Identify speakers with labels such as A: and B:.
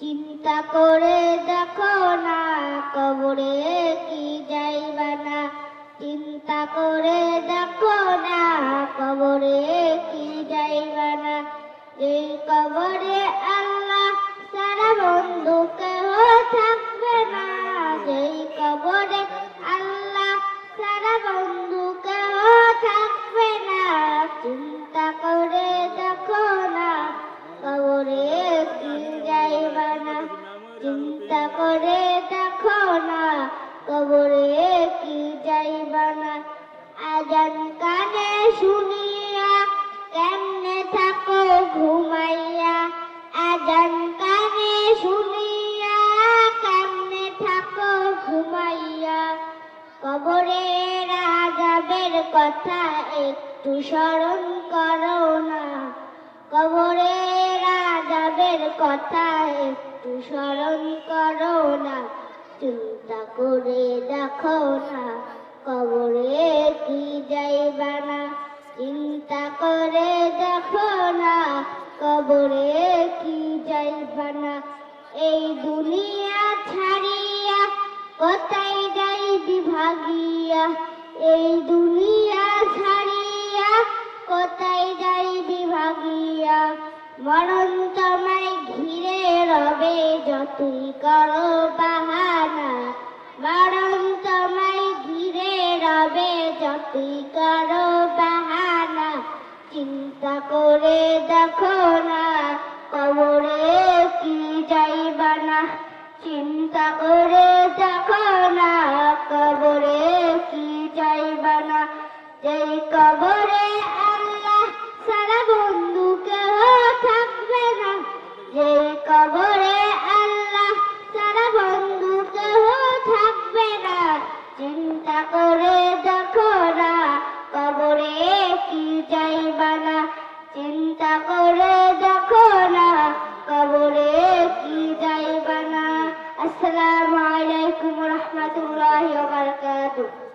A: চিন্তা করে দেখো না, কবরে কি যাইবা না। চিন্তা করে দেখো না, কবরে কি যাইবা না। এই কবরে আল্লাহ সারা বন্ধু চিন্তা করে দেখো না, কবরে কি যাইবা না। আজান কানে শুনিয়া কেমনে থাকো ঘুমাইয়া। আজান কানে শুনিয়া কেমনে থাকো ঘুমাইয়া। কবরের আজাবের কথা একটু স্মরণ করো না। কবরের কথা একটু স্মরণ করো না। চিন্তা করে দেখো না। কবরে কি যাইবা না, চিন্তা করে দেখো না। কবরে কি যাইবা না, এই দুনিয়া ছাড়িয়া কোথায় যাইবি ভাগিয়া এই দুনিয়া ছাড়িয়া কোথায় মরণ তোমায় ঘিরে রবে যতই করো বাহানা। মরণ তোমায় ঘিরে রবে যতই করো বাহানা। চিন্তা করে দেখো না, কবরে কি যাইবা না চিন্তা করে দেখো না, কবরে কি যাইবা না যেই কবরে চিন্তা করে দেখো না, কবরে কি যাইবা না চিন্তা করে দেখো না, কবরে কি যাইবা না আসসালামু আলাইকুম রহমতুল্লাহ বারাকাতুহু।